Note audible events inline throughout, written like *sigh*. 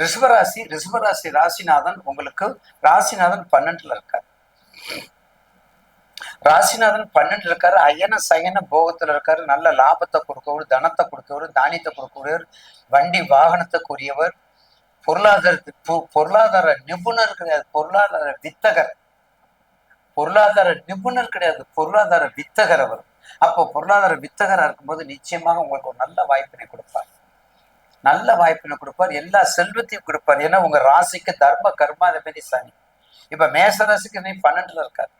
ரிஷபராசி ரிஷபராசி ராசிநாதன் உங்களுக்கு ராசிநாதன் பன்னெண்டுல இருக்கார். ராசிநாதன் பன்னெண்டு இருக்காரு. அயன சயன போகத்துல இருக்காரு. நல்ல லாபத்தை கொடுக்கவர் தனத்தை கொடுக்கவர் தானியத்தை கொடுக்கவர் வண்டி வாகனத்துக்குரியவர் பொருளாதார பொருளாதார நிபுணர் கிடையாது. பொருளாதார வித்தகர். பொருளாதார நிபுணர் கிடையாது. பொருளாதார வித்தகர் அவர். அப்போ பொருளாதார வித்தகரா இருக்கும்போது நிச்சயமாக உங்களுக்கு ஒரு நல்ல வாய்ப்பினை கொடுப்பார். நல்ல வாய்ப்பினை கொடுப்பார் எல்லா செல்வத்தையும் கொடுப்பார். ஏன்னா உங்க ராசிக்கு தர்ம கர்மாதிபதி சனி. இப்ப மேச ராசிக்கு நீ பன்னெண்டுல இருக்காரு.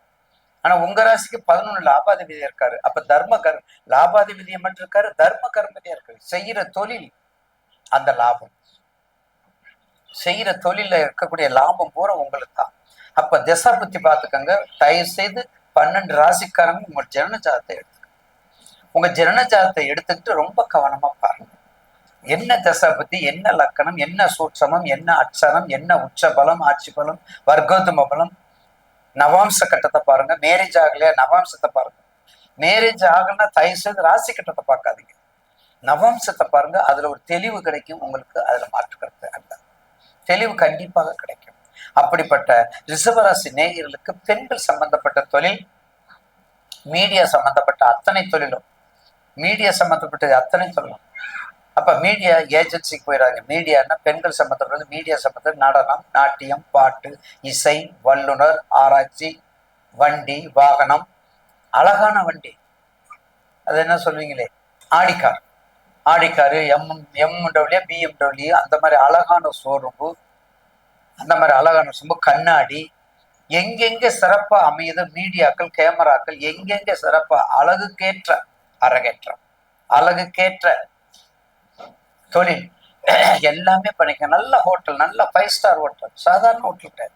ஆனா உங்க ராசிக்கு பதினொன்னு லாபாதிபதியா இருக்காரு. அப்ப தர்ம கர் லாபாதிபதியை மட்டும் இருக்காரு தர்ம கர்மதியா இருக்காரு. செய்யற தொழில் அந்த லாபம். செய்யற தொழில இருக்கக்கூடிய லாபம் பூரா உங்களுக்கு தான். அப்ப திசா பத்தி பாத்துக்கங்க தயவு செய்து பன்னெண்டு ராசிக்காரங்க உங்க ஜனன ஜாதத்தை எடுத்துக்க உங்க ஜனன ஜாதத்தை எடுத்துக்கிட்டு ரொம்ப கவனமா பாருங்க. என்ன தசா என்ன லக்கணம் என்ன சூட்சமம் என்ன அச்சரம் என்ன உச்ச பலம் ஆட்சி பலம் வர்க்கோத்தம பலம்? நவாம்ச கட்டத்தை பாருங்க மேரேஜ் ஆகலையா நவாம்சத்தை பாருங்க. மேரேஜ் ஆகலன்னா தயவு செய்து ராசி கட்டத்தை பார்க்காதீங்க. நவாம்சத்தை பாருங்க அதுல ஒரு தெளிவு கிடைக்கும் உங்களுக்கு அதுல மாற்றுக்கிறது அல்ல. தெளிவு கண்டிப்பாக கிடைக்கும். அப்படிப்பட்ட ரிசவராசி நேயர்களுக்கு பெண்கள் சம்பந்தப்பட்ட தொழில் மீடியா சம்பந்தப்பட்ட அத்தனை தொழிலும். மீடியா சம்பந்தப்பட்ட அத்தனை தொழிலும். அப்ப மீடியா ஏஜென்சிக்கு போயிடாங்க மீடியான்னா பெண்கள் சம்பந்தப்பட்டது மீடியா சம்பந்தப்பட்ட நடனம் நாட்டியம் பாட்டு இசை வல்லுனர் ஆராய்ச்சி வண்டி வாகனம் அழகான வண்டி. அது என்ன சொல்வீங்களே? Audi car Audi car M M W BMW அந்த மாதிரி அழகான ஷோரூம்பு அந்த மாதிரி அழகான சும்மா கண்ணாடி. எங்கெங்கே சிறப்பாக அமையுது மீடியாக்கள் கேமராக்கள் எங்கெங்கே சிறப்பாக அழகுக்கேற்ற அரங்கேற்றம். அழகுக்கேற்ற தொழில் *clears throat* எல்லாமே பண்ணிக்க நல்ல ஹோட்டல் நல்ல ஃபைவ் ஸ்டார் ஹோட்டல் சாதாரண ஹோட்டல் கிடையாது.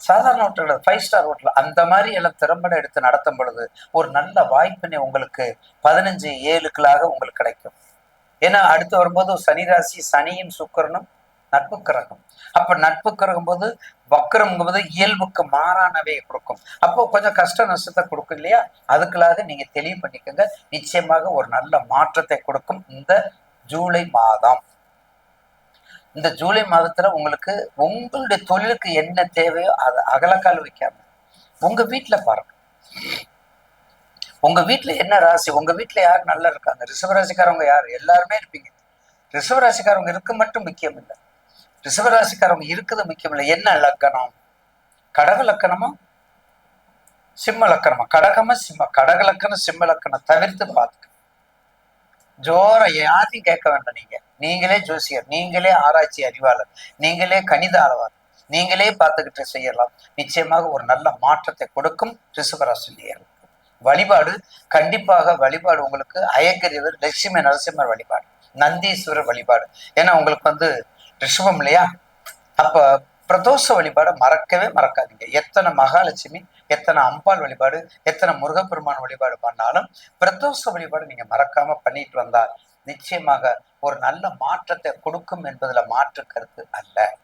சாதாரண ஹோட்டல் கிடையாது ஃபைவ் ஸ்டார் ஹோட்டல் அந்த மாதிரி எல்லாம் திறம்பட எடுத்து நடத்தும் பொழுது ஒரு நல்ல வாய்ப்பினை உங்களுக்கு பதினஞ்சு ஏழுக்களாக உங்களுக்கு கிடைக்கும். ஏன்னா அடுத்து வரும்போது சனி ராசி சனியும் சுக்கரனும் நட்பு கிரகம். அப்ப நட்பு கிரகம் போது வக்கரம்ங்கும் போது இயல்புக்கு மாறானவை கொடுக்கும். அப்போ கொஞ்சம் கஷ்ட நஷ்டத்தை கொடுக்கும் இல்லையா? அதுக்குள்ளாக நீங்க தெளிவு பண்ணிக்கோங்க. நிச்சயமாக ஒரு நல்ல மாற்றத்தை கொடுக்கும். இந்த ஜூலை மாதம். இந்த ஜூலை மாதத்துல உங்களுக்கு உங்களுடைய தொழிலுக்கு என்ன தேவையோ அதை அகலக்கால் வைக்காம உங்க வீட்டுல பாருங்க. உங்க வீட்டுல என்ன ராசி? உங்க வீட்டுல யார் நல்லா இருக்காங்க ரிஷபராசிக்காரவங்க யார்? எல்லாருமே இருப்பீங்க. ரிஷபராசிக்காரவங்க இருக்க மட்டும் முக்கியம் இல்லை. ரிஷபராசிக்காரவங்க இருக்குது முக்கியம் இல்லை. என்ன லக்கணம்? கடக லக்கணமா? சிம்ம லக்கணமா? கடகமா சிம்ம? கடக லக்கணம் சிம்ம லக்கணம்? தவிர்த்து பார்த்துக்கணும் ஜோர யாரையும் கேட்க வேண்டாம் நீங்க. நீங்களே ஜோசியர் நீங்களே ஆராய்ச்சி அறிவாளர் நீங்களே கணித ஆழ்வார் நீங்களே பார்த்துக்கிட்டு செய்யலாம். நிச்சயமாக ஒரு நல்ல மாற்றத்தை கொடுக்கும் ரிஷபராசினியர். வழிபாடு கண்டிப்பாக வழிபாடு உங்களுக்கு அயக்கரியவர் லட்சுமி நரசிம்மர் வழிபாடு நந்தீஸ்வரர் வழிபாடு. ஏன்னா உங்களுக்கு வந்து ரிஷபம் இல்லையா? அப்ப பிரதோஷ வழிபாடை மறக்கவே மறக்காதீங்க. எத்தனை மகாலட்சுமி எத்தனை அம்பாள் வழிபாடு எத்தனை முருகப்பெருமான் வழிபாடு பண்ணாலும் பிரதோஷ வழிபாடு நீங்க மறக்காம பண்ணிட்டு வந்தால் நிச்சயமாக ஒரு நல்ல மாற்றத்தை கொடுக்கும் என்பதுல மாற்று கருத்து அல்ல.